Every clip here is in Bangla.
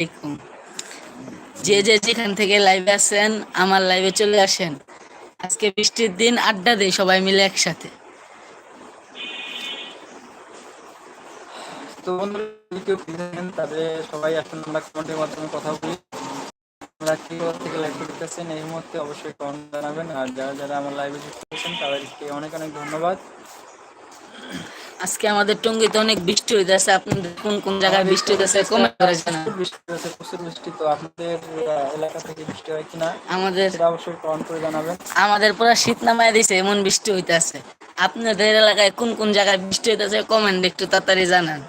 আলাইকুম যে যে যেখান থেকে লাইভে আসেন, আমার লাইভে চলে আসেন, আজকে বৃষ্টির দিন, আড্ডা দেই সবাই মিলে একসাথে। তো তাহলে সবাই আসুন, আমরা কমেন্টের মাধ্যমে কথা বলি। আমরা কি থেকে লাইভ করতেছেন এই মুহূর্তে অবশ্যই কমেন্ট জানাবেন। আর যারা যারা আমার লাইভে যুক্ত হয়েছেন তাদেরকে অনেক অনেক ধন্যবাদ। আজকে আমাদের টঙ্গিতে অনেক বৃষ্টি হইতেছে। আপনাদের কোন কোন জায়গায় বৃষ্টি হইতেছে কমেন্ট করে জানান। বৃষ্টি হয়েছে প্রচুর বৃষ্টি। তো আপনাদের এলাকা থেকে বৃষ্টি হয় কিনা আমাদের অবশ্যই কমেন্ট করে জানাবেন। আমাদের পুরো শীত নামায় দিছে এমন বৃষ্টি হইতেছে। আপনাদের এলাকায় কোন কোন জায়গায় বৃষ্টি হইতেছে কমেন্ট একটু তাড়াতাড়ি জানান।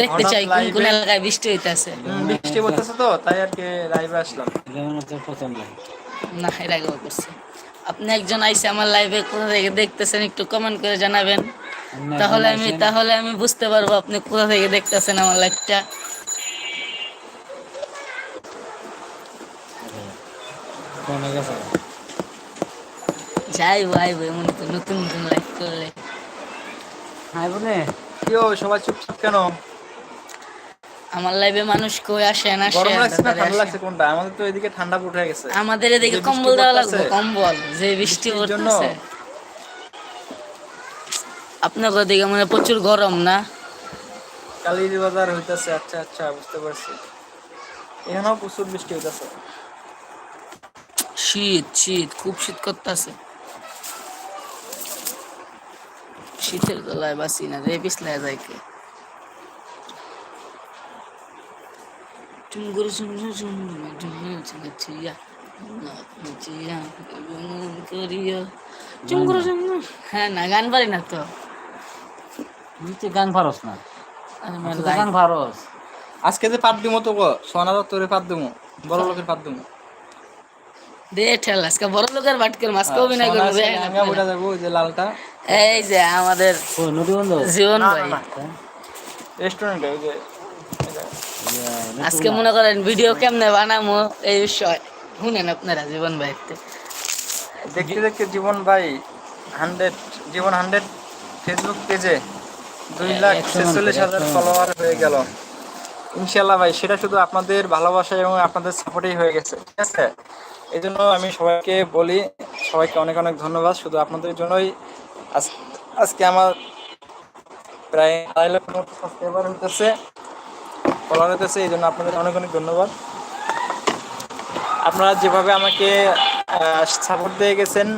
দেখতে চাই কোন কোন এলাকায় বৃষ্টি হইতেছে। বৃষ্টি পড়তেছে তো তাই আর কি লাইভে আসলাম। না এর আগেও করছে। আপনি একজন আইসে আমার লাইভে কোথা থেকে দেখতেছেন একটু কমেন্ট করে জানাবেন। তাহলে আমি তাহলে আমি বুঝতে পারব আপনি কোথা থেকে দেখতেছেন আমার লাইভটা যাই ভাই ভাই মনে তো নতুন নতুন লাইভ করলে। কেউ সবাই চুপচাপ কেন? আমার লাইভে মানুষ কই আসেন গরম লাগছে না ঠান্ডা লাগছে কোনটা? আমাদের তো এদিকে ঠান্ডা উঠে গেছে। আমাদের এদিকে কম্বল দেওয়া লাগবে কম্বল যে বৃষ্টি পড়তেছে। আপনার ওদিকে মানে প্রচুর গরম না? কালির বাজার হইতাছে আচ্ছা আচ্ছা বুঝতে পারছি। এখানেও প্রচুর বৃষ্টি হইতাছে। শীত শীত খুব শীত করতেছে। শীতের গলায় বাসি না রে পিছলায় যায় কে হ্যাঁ না গান পারি না তো তুই গান পারস না তুই আমার তো লাইফ গান পারস আজকে যে পাত দিমো তো পাত দিমো বড় লোকের পাত দিমো। দে ঠেল আজকে বড় লোকের করব আমি ওটা যাব ওই যে লালটা। এই যে আমাদের ও নদী বন্ধ জীবন ভাই। রেস্টুরেন্টে ওই যে, আজকে মনে করেন ভিডিও কেমনে বানামো এই বিষয়। শুনেন আপনারা জীবন ভাইতে দেখতে দেখতে জীবন ভাই হান্ড্রেড জীবন হান্ড্রেড ফেসবুক পেজে দুই লাখ ছেচল্লিশ হাজার ফলোয়ার হয়ে গেল। ইনশাল্লাহ ভাই সেটা শুধু আপনাদের ভালোবাসা এবং আপনাদের সাপোর্টেই হয়ে গেছে ঠিক আছে? এই জন্য আমি সবাইকে বলি সবাইকে অনেক অনেক ধন্যবাদ শুধু আপনাদের জন্যই। আজকে আমার প্রায় আড়াই লক্ষ সাবস্ক্রাইবার হইতেছে। ফলোয়ার হইতেছে এই জন্য আপনাদের অনেক অনেক ধন্যবাদ। আপনারা যেভাবে আমাকে সাপোর্ট দিয়ে গেছেন,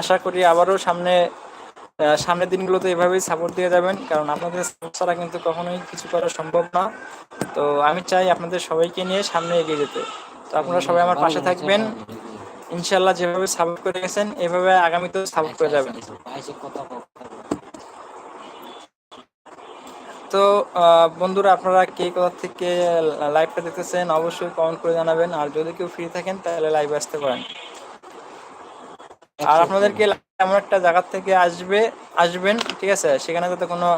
আশা করি আবারও সামনে সামনের দিনগুলোতে এভাবেই সাপোর্ট দিয়ে যাবেন, কারণ আপনাদের সাপোর্ট ছাড়া কিন্তু কখনোই কিছু করা সম্ভব না। তো আমি চাই আপনাদের সবাইকে নিয়ে সামনে এগিয়ে যেতে। তো আপনারা সবাই আমার পাশে থাকবেন। ইনশাল্লাহ যেভাবে সাপোর্ট করে গেছেন, এভাবে আগামীতেও সাপোর্ট করে যাবেন। তো বন্ধুরা আপনারা কে কোথা থেকে লাইভটা দেখতেছেন অবশ্যই কমেন্ট করে জানাবেন। আর যদি কেউ ফ্রি থাকেন তাহলে লাইভে আসতে পারেন। আর আপনাদেরকে এমন একটা জায়গা থেকে আসবে আসবেন ঠিক আছে? সেখানে যাতে কোনো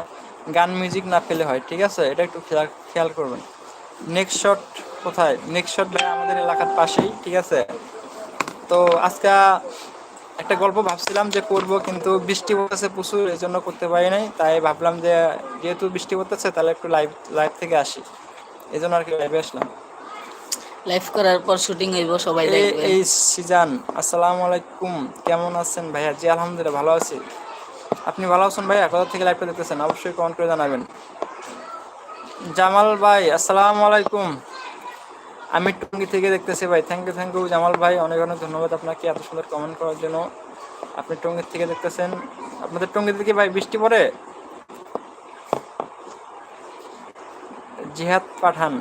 গান মিউজিক না ফেলে হয় ঠিক আছে? এটা একটু খেয়াল খেয়াল করবেন। নেক্সট শট কোথায়? নেক্সট শট আমাদের এলাকার পাশেই ঠিক আছে? তো আজকে একটা গল্প ভাবছিলাম যে করব কিন্তু বৃষ্টি পড়তেছে প্রচুর এই জন্য করতে পারি নাই। তাই ভাবলাম যে যেহেতু বৃষ্টি পড়তেছে তাহলে একটু লাইভ লাইভ থেকে আসি। এই জন্য আর কি লাইভে আসলাম। লাইভ করার পর শুটিং হইব সবাই এই দেখবে। এই সিজান আসসালামু আলাইকুম। কেমন আছেন ভাইয়া? জি আলহামদুলিল্লাহ ভালো আছি। আপনি ভালো আছেন ভাইয়া? কোথা থেকে লাইভটা দেখতেছেন? অবশ্যই কমেন্ট করে জানাবেন। জামাল ভাই আসসালামু আলাইকুম। আমি টঙ্গি থেকে দেখতেছি ভাই। Thank you thank you Jamal ভাই। অনেক অনেক ধন্যবাদ আপনাকে এত সুন্দর কমেন্ট করার জন্য। আপনি টঙ্গি থেকে দেখতেছেন। আপনাদের টঙ্গি থেকে ভাই বৃষ্টি পড়ে? জিহাদ পাঠান।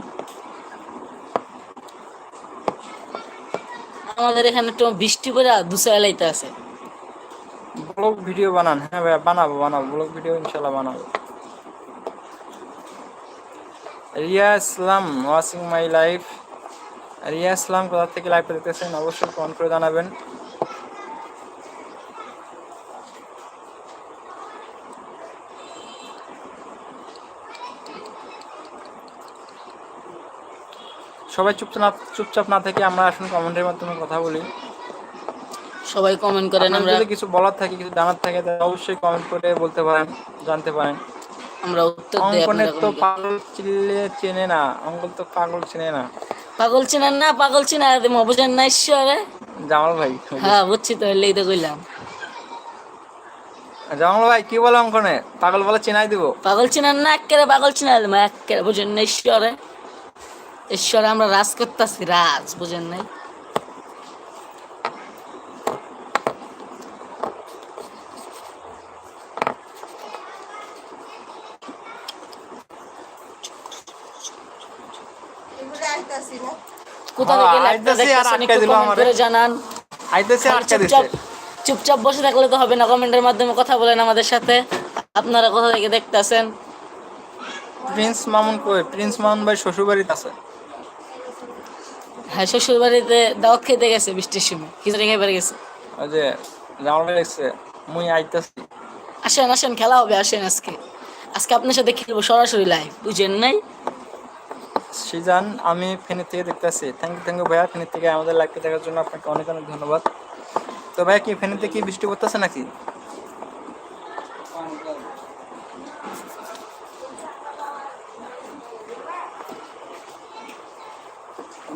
আমাদের এখানে তো বৃষ্টি পড়ে দুসা লাইতে আছে। ব্লগ ভিডিও বানান। হ্যাঁ ভাইয়া বানাবো বানাবো। ব্লগ ভিডিও ইনশাল্লাহ বানাবো। Riya Islam watching my life. Riya Islam কোথা থেকে লাইভটা দেখতেছেন অবশ্যই কমেন্ট করে জানাবেন। সবাই চুপচাপ না চুপচাপ না থেকে আমরা আসুন কমেন্টের মাধ্যমে কথা বলি। সবাই কমেন্ট করেন আমরা যদি কিছু বলার থাকে কিছু জানার থাকে তাহলে অবশ্যই কমেন্ট করে বলতে পারেন জানতে পারেন। আমরা উত্তর দিই অঙ্কনের তো পাগল চেনে না অঙ্কন তো পাগল চেনে না। পাগল চিনার না পাগল চিনার মবজান না ঈশ্বরে। জামাল ভাই। হ্যাঁ বুঝছি তো এলেই তো কইলাম। জামাল ভাই কি বলে অঙ্কনে? পাগল বলে চেনাই দিব। পাগল চেনার না একেবারে পাগল চিনা দিব একেবারে বুঝেন না ঈশ্বরে। ঈশ্বরে আমরা রাজ করতেছি রাজ বুঝেন নাই? কোথা থেকে হ্যাঁ, লাইভটা জানান। আইতেছে আটকা চুপচাপ চুপচাপ বসে থাকলে তো হবে না কমেন্টের মাধ্যমে কথা বলেন আমাদের সাথে। আপনারা কোথা থেকে দেখতেছেন? প্রিন্স মামুন কই? প্রিন্স মামুন ভাই শ্বশুর বাড়িতে আছে। হ্যাঁ শ্বশুর বাড়িতে দাওয়াত খেতে গেছে বৃষ্টির সময়। খিচুড়ি খেয়ে বেড়ে গেছে। ওই যে জামাল ভাই দেখছে মুই আইতাছি। আসেন আসেন খেলা হবে আসেন আজকে। আজকে আপনার সাথে খেলব সরাসরি লাইভ বুঝেন নাই? সিজান আমি ফেনী থেকে দেখতেছি। থ্যাংক ইউ থ্যাংক ইউ ভাইয়া ফেনী থেকে আমাদের লাইভটা দেখার জন্য আপনাকে অনেক অনেক ধন্যবাদ। তো ভাইয়া কি ফেনীতে কি বৃষ্টি পড়তেছে নাকি?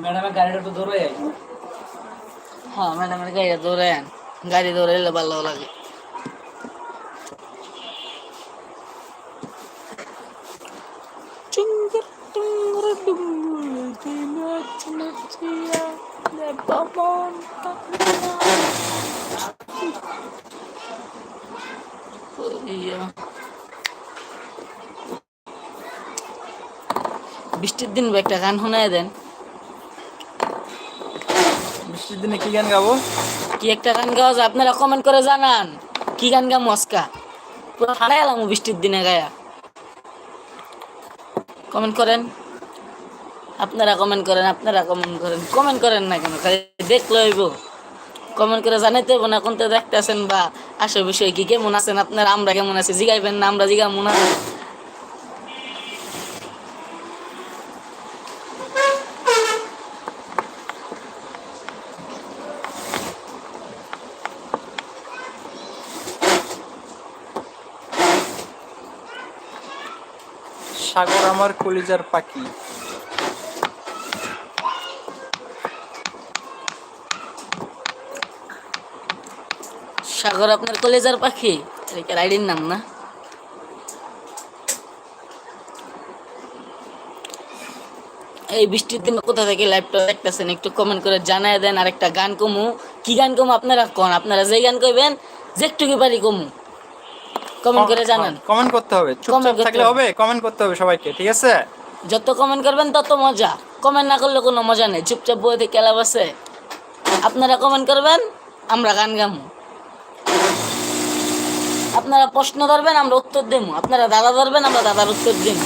ম্যাডামের গাড়িটা তো দৌড়ে যাই হ্যাঁ ম্যাডামের গাড়ি দৌড়ান গাড়ি দৌড়াইলে ভালো লাগে। একটা গান শোনায় দেন। বৃষ্টির দিনে কি গান গাবো? কি একটা গান গাওয়া যায় আপনারা কমেন্ট করে জানান। কি গান গা মস্কা পুরো হারাই এলাম বৃষ্টির দিনে গায়া। কমেন্ট করেন। আপনারা কমেন্ট করেন আপনারা কমেন্ট করেন। কমেন্ট করেন না কেন? খালি দেখলে হইব। কমেন্ট করে জানাইতে হইব না কোনটা দেখতেছেন বা আসে বিষয় কি কেমন আছেন আপনারা আমরা কেমন আছি জিগাইবেন না আমরা জিগা মনে সাগর আমার কলিজার পাখি। সাগর আপনার কলেজার পাখি? রাইডির নাম না? এই বৃষ্টির দিনে কোথা থেকে লাইভটা দেখতেছেন? একটু কমেন্ট করে জানায় দেন আর একটা গান কমু। কি গান কমু আপনারা? কন? আপনারা যে গান কইবেন, যে একটু কি পারি কমু। কমেন্ট করে জানান। কমেন্ট করতে হবে। চুপচাপ থাকলে হবে। কমেন্ট করতে হবে সবাইকে ঠিক আছে? যত কমেন্ট করবেন তত মজা। কমেন্ট না করলে কোনো মজা নেই। চুপচাপ বইতে খেলা বসে আপনারা কমেন্ট করবেন আমরা গান গামু। আপনারা প্রশ্ন ধরবেন আমরা উত্তর দেবো। আপনারা দাদা ধরবেন আমরা দাদার উত্তর দেবো।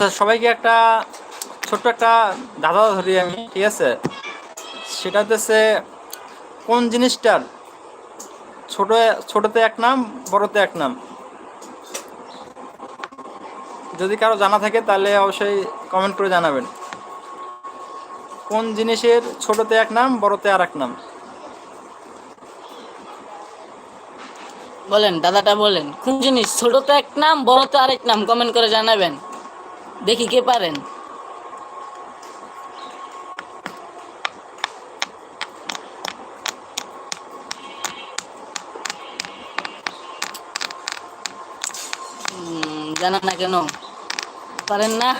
আচ্ছা সবাইকে একটা ছোট্ট একটা ধাঁধা ধরি আমি, ঠিক আছে? সেটা হচ্ছে কোন জিনিসটার ছোট, ছোটতে এক নাম, বড়তে এক নাম? যদি কারও জানা থাকে, তাহলে অবশ্যই কমেন্ট করে জানাবেন। কোন জিনিসের ছোটতে এক নাম, বড়তে আর এক নাম? বলেন, দাদাটা বলেন, কোন জিনিস ছোটতে এক নাম, বড়তে আরেক নাম কমেন্ট করে জানাবেন। দেখি কে পারেন। জানান না কেন। পারেন না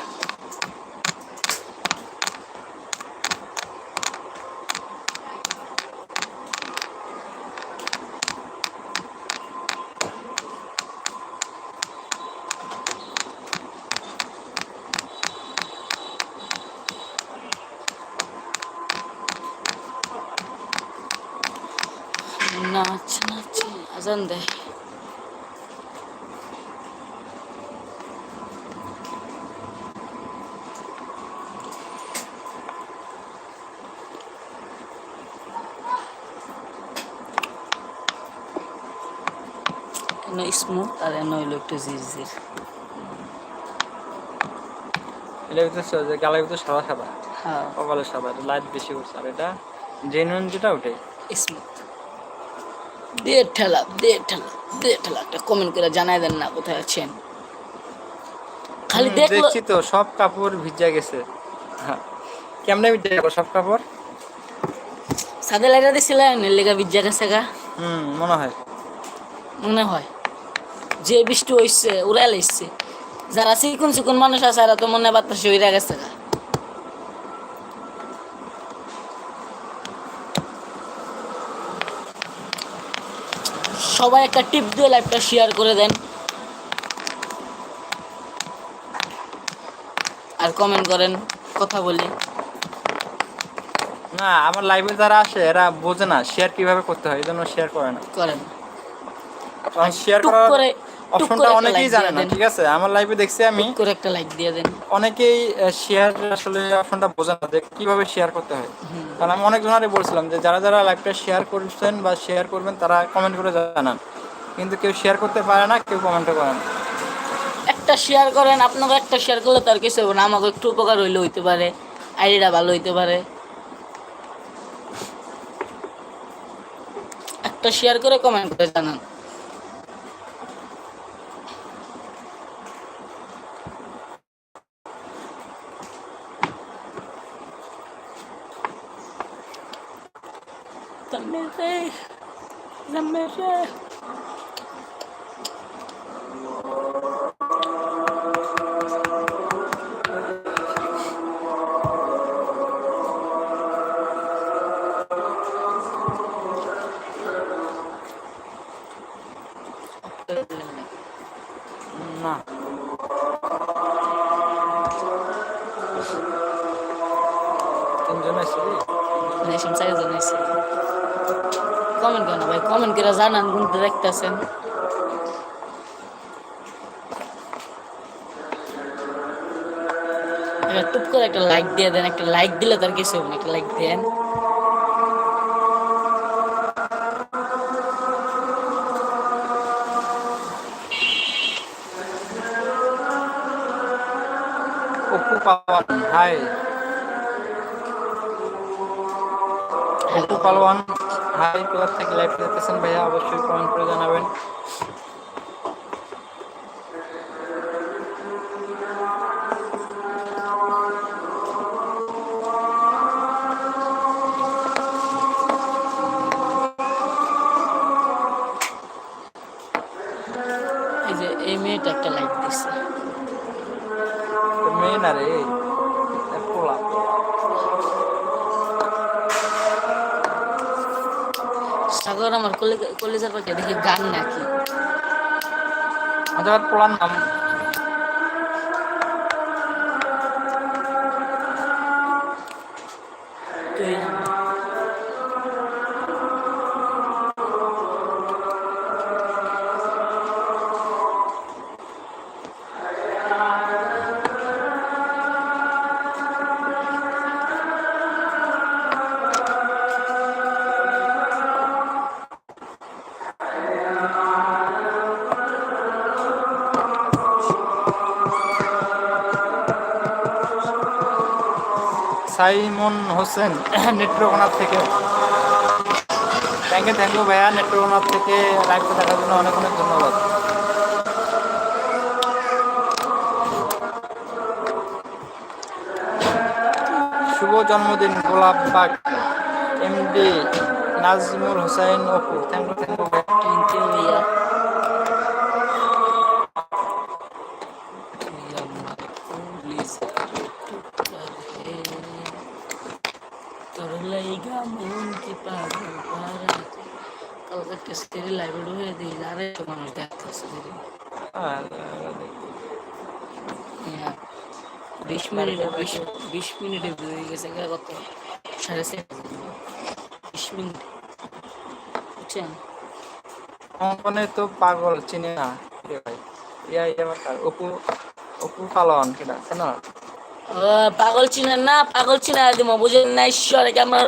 নাচ নাচ আজান দেয় এনে স্মুথ আর এনে হইল একটু জির জির এটা ভিতরে যে গালের ভিতরে সাদা সাদা। হ্যাঁ। কপালে সাদা লাইট বেশি করছে। আর এটা জেনুইন যেটা ওটাই। স্মুথ দিয়ে ঠেলা দিয়ে ঠেলা দিয়ে ঠেলা একটা কমেন্ট করে জানাই দেন না কোথায় আছেন? খালি দেখছি তো সব কাপড় ভিজা গেছে। হ্যাঁ কেমনে ভিজা গেল সব কাপড়? সাদে লাইটা দিছিলেন লেগা বিজ্জা গেছে গা। হুম মনে হয়। মনে হয়। যে বৃষ্টি হইছে উড়াই লাইছে। যারা চিকুন চিকুন মানুষ আছে এরা তো মনে বাতাসে উড়ে গেছে সবাই একটা টিপ দিয়ে লাইভটা শেয়ার করে দেন। আর কমেন্ট করেন কথা বলি। না আমার লাইভে যারা আসে এরা বোঝে না শেয়ার কীভাবে করতে হয় এই জন্য শেয়ার করে না। করেন। শেয়ার করার করে অপশনটা অনেকেই জানে না ঠিক আছে? আমার লাইভে দেখছি আমি। করে একটা লাইক দিয়ে দেন। অনেকেই শেয়ার আসলে অপশনটা বোঝে না যে কীভাবে শেয়ার করতে হয়। কারণ আমি অনেক জনারই বলছিলাম যে যারা যারা লাইভটা শেয়ার করছেন বা শেয়ার করবেন তারা কমেন্ট করে জানান। কিন্তু কেউ শেয়ার করতে পারে না কেউ কমেন্টও করে না। একটা শেয়ার করেন আপনাকে একটা শেয়ার করলে তার কিছু হবে না। আমাকে একটু উপকার হইলে হইতে পারে আইডিটা ভালো হইতে পারে। একটা শেয়ার করে কমেন্ট করে জানান। Zamere. Zamere. দেখতেছেন। টুপ করে একটা লাইক দিয়ে দেন একটা লাইক দিলে তার কিছু হবে একটা লাইক দেন। অপু হাই অপু পালোয়ান হাই কোথা থেকে লাইভ দেখতেছেন ভাইয়া অবশ্যই কমেন্ট করে জানাবেন। দেখি গান নাকি। আমাদের পোলার নাম? সাইমন হোসেন নেত্রকোনা থেকে। থ্যাংক ইউ থ্যাংক ইউ ভাইয়া নেত্রকোনা থেকে লাইভটা দেখার জন্য অনেক অনেক ধন্যবাদ। শুভ জন্মদিন Golap Bag MD, Nazmul Hossain Apu. Thank you thank you thank you ভাইয়া তোর লাইগা মন কি পাগল কালকে বিশ বিশ বিশ মিনিটে হয়ে গেছে কত সাড়ে বিশ মিনিট বুঝছেন তো পাগল চিনে না অপু অপু পালন পাগল চিনেন না? পাগল চিনা দিব বুঝেন নাই ঈশ্বরে আমরা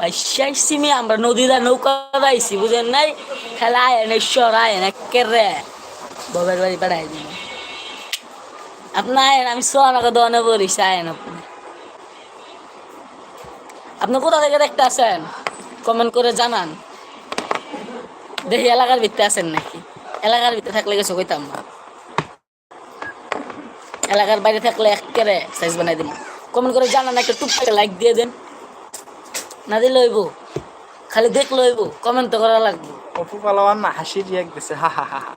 ভাই, শেষ সিমে আমরা নদীরা নৌকা পাইছি, বুঝেন নাই? খেলা আয়েন ঈশ্বর, আয়েন একেরে ববের বাড়ি পাঠাই দিব আপনি আয়েন, আমি সোয়ানাকে দোয়ানে বলিস আয়েন আপনি। আপনি কোথা থেকে দেখতে আসেন? কমেন্ট করে জানান। দেখি এলাকার ভিতরে আছেন নাকি? এলাকার ভিতরে থাকলে গেছে কইতাম না। এলাকার বাইরে থাকলে একেবারে সাইজ বানাই দিন কমেন্ট করে জানান, একটা করে লাইক দিয়ে দেন। না দিলে হইব খালি দেখলে হইব কমেন্ট তো করা লাগবে। অপু পালাওয়ান না হাসি রিয়াক্ট দিছে হা হা হা হা।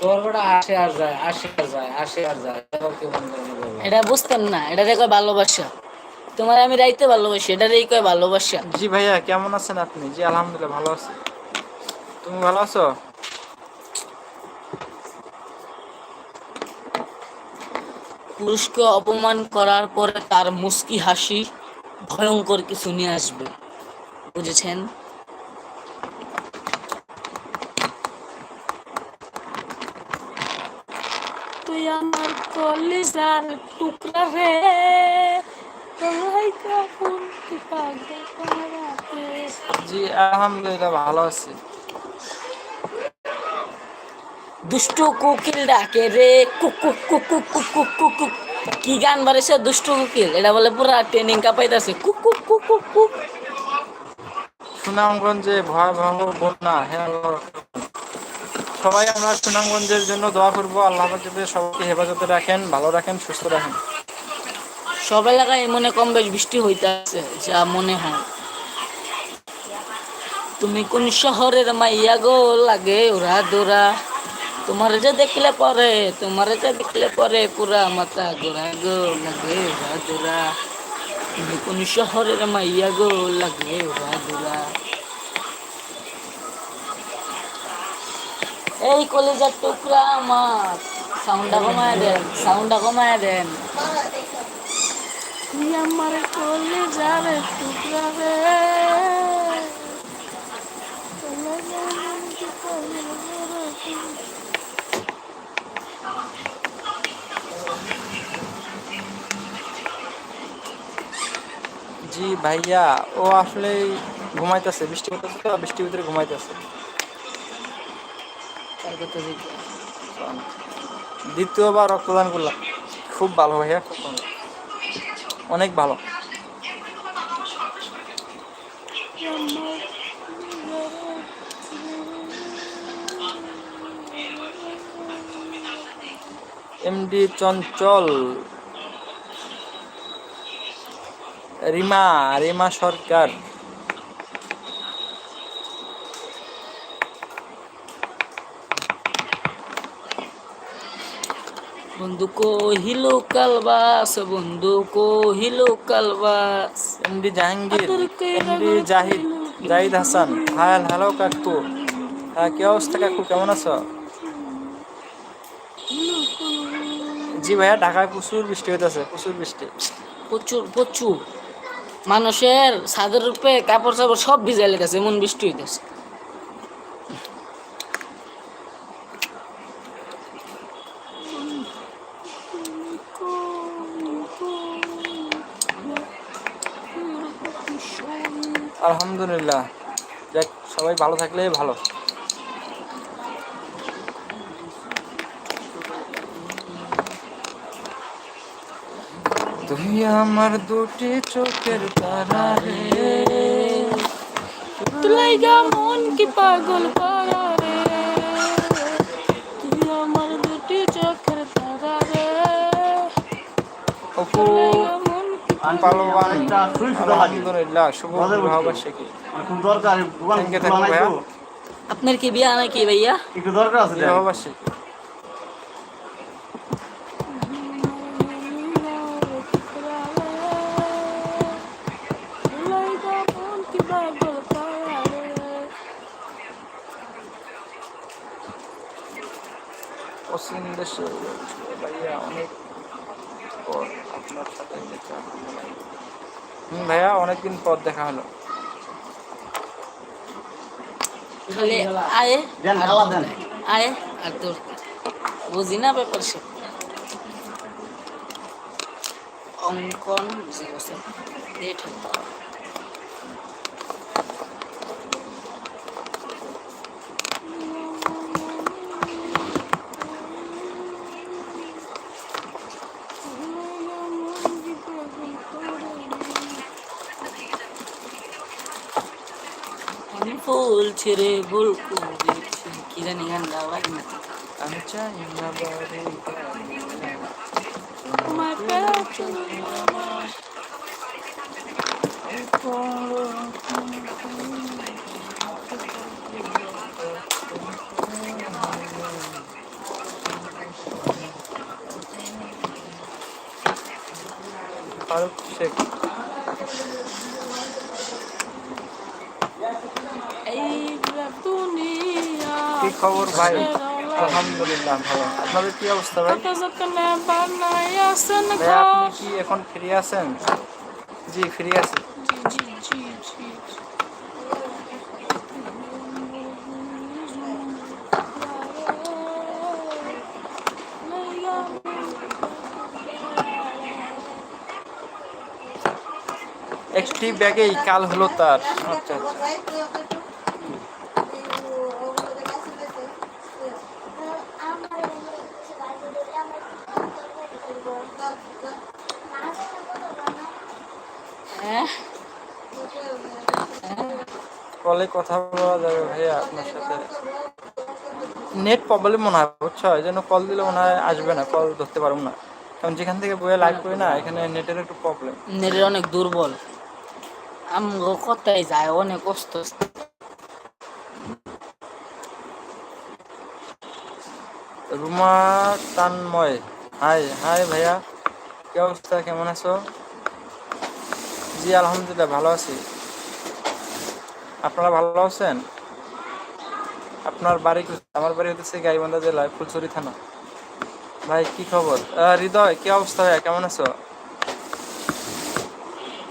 তোর বেটা আসে আর যায় আসে আর যায় আসে আর যায় এবার কেউ করে নেবে এটা বুঝতেন না এটা কয় ভালোবাসা। তোমার আমি রাইতে ভালোবাসি এটা কয় ভালোবাসা। জি ভাইয়া কেমন আছেন আপনি? জি আলহামদুলিল্লাহ ভালো আছি। তুমি ভালো আছো? পুরুষকে অপমান করার পরে তার মুস্কি হাসি ভয়ঙ্কর কিছু নিয়ে আসবে। বুঝেছেন? তুই আমার কলিজার টুকরা রে জি আলহামদুলিল্লাহ ভালো আছি। দুষ্টু কুকিল ডাকে রে কি গান বারে সে দুষ্টু কুকিল এটা বলে পুরা ট্রেনিং কাপাইতেছে সুনামগঞ্জে ভয়াবহ বন্যা সবাই আমরা সুনামগঞ্জের জন্য দোয়া করব আল্লাহ সবাইকে হেফাজতে রাখেন ভালো রাখেন সুস্থ রাখেন সব এলাকায় মনে কম বেশ বৃষ্টি হইতেছে যা মনে হয় তুমি কোন শহরের মাইয়া গো লাগে ওরা দোরা তোমার যে দেখলে পরে, তোমার যে দেখলে পরে, পুরা মাথা গোরা গো, লাগে ওরা দোরা। তুমি কোন শহরের মাইয়া গো, লাগে ওরা দোরা। এই কলেজার টুকরা আমার, সাউন্ডটা কমায় দেন, সাউন্ডটা কমায় দেন। আমার কলেজার টুকরা জি ভাইয়া ও আসলে ঘুমাইতেছে বৃষ্টি হইতেছে তো বৃষ্টির ভিতরে ঘুমাইতেছে। দ্বিতীয়বার রক্তদান করলাম। খুব ভালো ভাইয়া খুব ভালো। অনেক ভালো। এমডি চঞ্চল রিমা রিমা সরকার। বন্ধু কহিলো কালবাস বন্ধু কহিলো কালবাস। MD Jahangir MD Jahid Jahid Hasan. হায়াল hello কাকু। হ্যাঁ কি অবস্থা কাকু? কেমন আছো? জি ভাইয়া ঢাকায় প্রচুর বৃষ্টি হইতেছে প্রচুর বৃষ্টি। প্রচুর প্রচুর। মানুষের ছাদের রূপে কাপড় চাপড় সব ভিজাই লেগেছে, এমন বৃষ্টি হইতেছে। আলহামদুলিল্লাহ। যাক, সবাই ভালো থাকলেই ভালো। তুই আমার দুটি চোখের তারা রে। তুলাই যা মন কি পাগল করা রে। তুই আমার দুটি চোখের তারা রে। অপু আলহামদুলিল্লাহ শুভ ভাবার্ষিকী আপনার কি বিয়া নাকি ভাইয়া? একটু দরকার আছে আপনার সাথে দেখা। হুম ভাইয়া অনেকদিন পর দেখা হলো খালি আয়ে দেন, আর আলা দেন। আয়ে আর তোর বুঝি না ব্যাপার সে অঙ্কন বুঝে সেভেন ডেট বলছে রে ভুল করেছি কি জানি গান গাওয়া লাগে না তো। আমি চাই না বারে তোমার পেছনে আমার ফারুক শেখ এই দুনিয়া কি খবর, ভাই? আলহামদুলিল্লাহ, ভালো। আপনাদের কি অবস্থা, ভাই? আছেন আপনি কি এখন ফ্রি আছেন? জি, ফ্রি আছি। জি জি জি একটি ব্যাগেই কাল হলো তার। আচ্ছা আচ্ছা। কলে কথা বলা যাবে ভাইয়া আপনার সাথে। নেট প্রবলেম মনে হয় বুঝছ? এই জন্য কল দিলে মনে হয় আসবে না কল ধরতে পারব না। কারণ যেখান থেকে বইয়ে লাইভ করি না এখানে নেটের একটু প্রবলেম নেটের অনেক দুর্বল। কথাই যায় অনেক কষ্ট। রুমা তানময়। হাই হাই ভাইয়া। কি অবস্থা? কেমন আছো? জি, আলহামদুলিল্লাহ, ভালো আছি। আপনারা ভালো আছেন? আপনার বাড়ি আমার বাড়ি হচ্ছে গাইবান্ধা জেলায় ফুলছড়ি থানা। ভাই, কি খবর? হৃদয়, কি অবস্থা ভাইয়া কেমন আছো?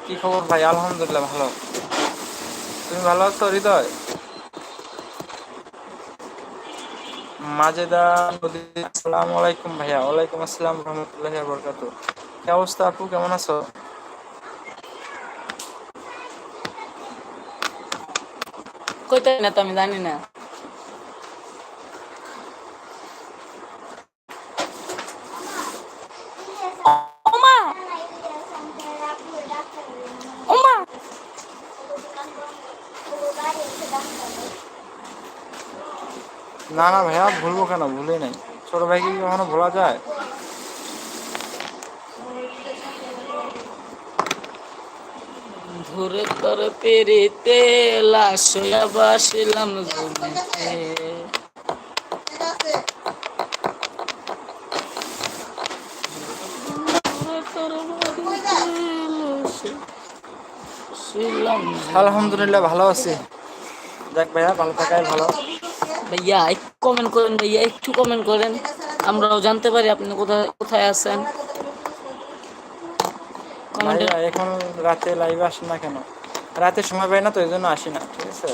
কি খবর ভাই? আলহামদুলিল্লাহ, ভালো। তুমি ভালো আছো, হৃদয়? মাজেদা নদী, আসসালামু আলাইকুম ভাইয়া। ওয়ালাইকুম আসসালাম রহমতুল্লাহি ওয়া বারাকাতুহু। কি অবস্থা আপু? কেমন আছো? কইতে না তো আমি জানি না না না ভাইয়া, ভুলবো কেন? ভুলে নাই। ছোট ভাইকে কখনো ভোলা যায়? ঘুরে তোর পেরিতে লাশয়া বাসিলাম ছিলাম আলহামদুলিল্লাহ ভালো আছি। দেখ ভাইয়া ভালো থাকাই ভালো। ভাইয়া একটু কমেন্ট করেন ভাইয়া একটু কমেন্ট করেন। আমরাও জানতে পারি আপনি কোথায় কোথায় আছেন। কমেন্টে এখন রাতে লাইভে আসেন না কেন? রাতে সময় পাই না তো এই জন্য আসি না ঠিক আছে?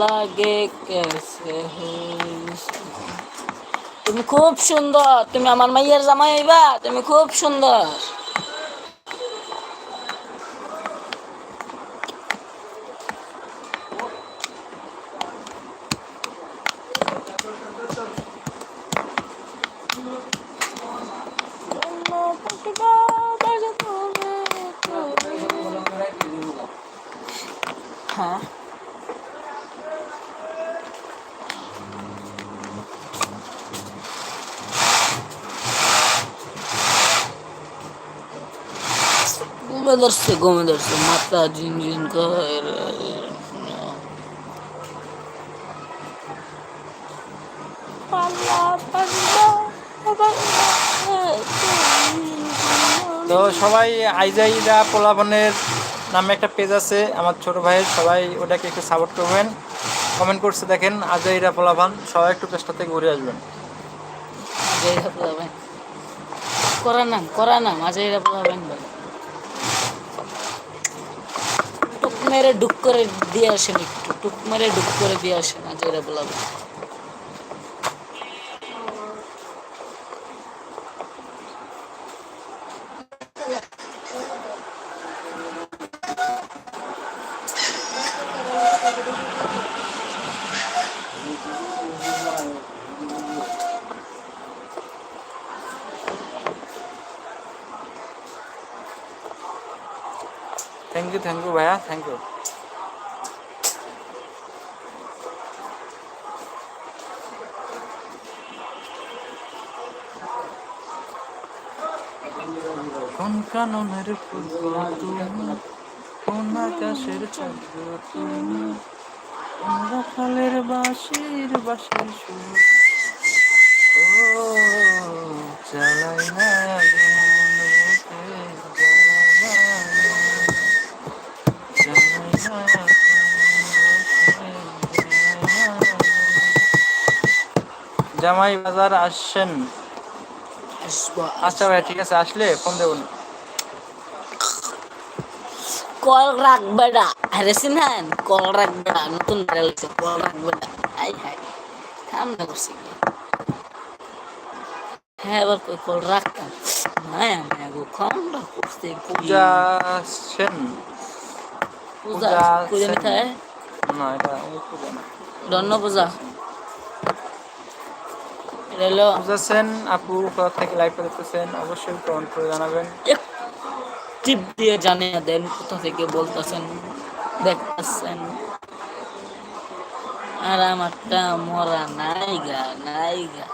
লাগে তুমি খুব সুন্দর। তুমি আমার মাইয়ের জামাই হইবা তুমি খুব সুন্দর হ্যাঁ ঘুমে ধরছে ঘুমে ধরছে মাথা ঝিনঝিন করে তো সবাই আইজাইদা পোলাবনের নামে একটা পেজ আছে আমার ছোট ভাইয়ের সবাই ওটাকে একটু সাপোর্ট করবেন। কমেন্ট করছে দেখেন আজাইরা পোলাবান সবাই একটু পেজটা থেকে ঘুরে আসবেন। করা নাম করা নাম আজাইরা পোলাবেন মেরে ডুক করে দিয়ে আসেন একটু টুক মেরে ডুক করে দিয়ে আসেন আজ এরা বলাবো Yeah. থ্যাংক ইউ ভাইয়া থ্যাংক ইউ কোন কাননের ফুল তুমি? কোন আকাশের চাঁদ গো তুমি? কোন রাখালের বাঁশির বাঁশির সুর? ও চালাই না। জামাই বাজার আসছেন। আচ্ছা ভাই ঠিক আছে আসলে ফোন দেবো না। কল রাখবে না। আরে সিনহান কল রাখবে না নতুন ভাইরাল হয়েছে কল রাখবে না। আই হাই ঠান্ডা করছি কি। হ্যাঁ এবার কই কল রাখতাম? হ্যাঁ হ্যাঁ গো ঠান্ডা করছে কি। পূজা সেন। পূজা পূজা না এটা পূজা না। দন্ন পূজা। সেন আপু কোথা থেকে লাইভ করতেছেন অবশ্যই কমেন্ট করে জানাবেন। টিপ দিয়ে জানিয়ে দেন কোথা থেকে বলতেছেন দেখতেছেন। আর আমারটা মরা নাইগা নাইগা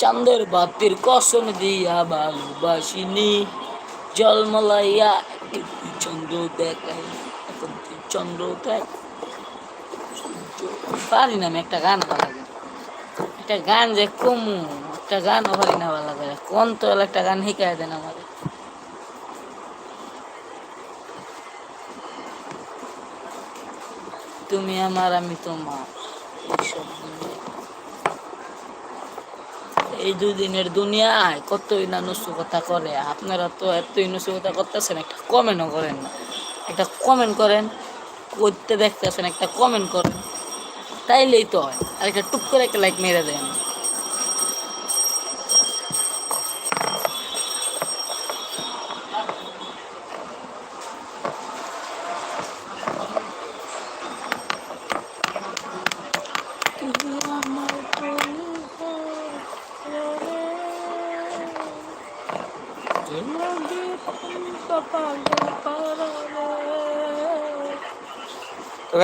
চাঁদের বাতির কসম দিয়া ভালোবাসিনি। জলমলাইয়া চন্দ্র দেখাই, এখন চন্দ্র দেখ? পারি না, আমি একটা গান ভালো একটা গান যে কমু, একটা গানও পারি না ভালো লাগে। কোন তো একটা গান শিখাই দেন আমার। তুমি আমার, আমি তোমার। এইসব দুনিয়া। দুই দিনের দুনিয়ায় কতই না নসুকতা করে। আপনারা তো এতই নসু কথা করতেছেন, একটা কমেন্টও করেন না। একটা কমেন্ট করেন, করতে দেখতেছেন, একটা কমেন্ট করেন। তাইলেই তো হয়। আর একটা টুক করে একটা লাইক মেরে দেন।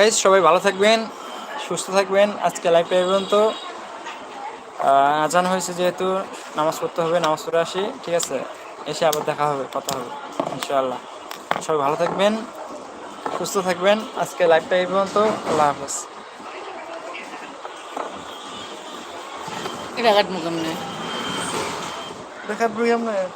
গাইজ সবাই ভালো থাকবেন সুস্থ থাকবেন। আজকে লাইভটা এই পর্যন্ত। আজান হয়েছে যেহেতু নামাজ পড়তে হবে নামাজ পড়ে আসি ঠিক আছে? এসে আবার দেখা হবে কথা হবে ইনশাআল্লাহ। সবাই ভালো থাকবেন সুস্থ থাকবেন। আজকে লাইভটা এই পর্যন্ত আল্লাহ হাফেজ। এটা কাটবো কেমনে? দেখা বিদায়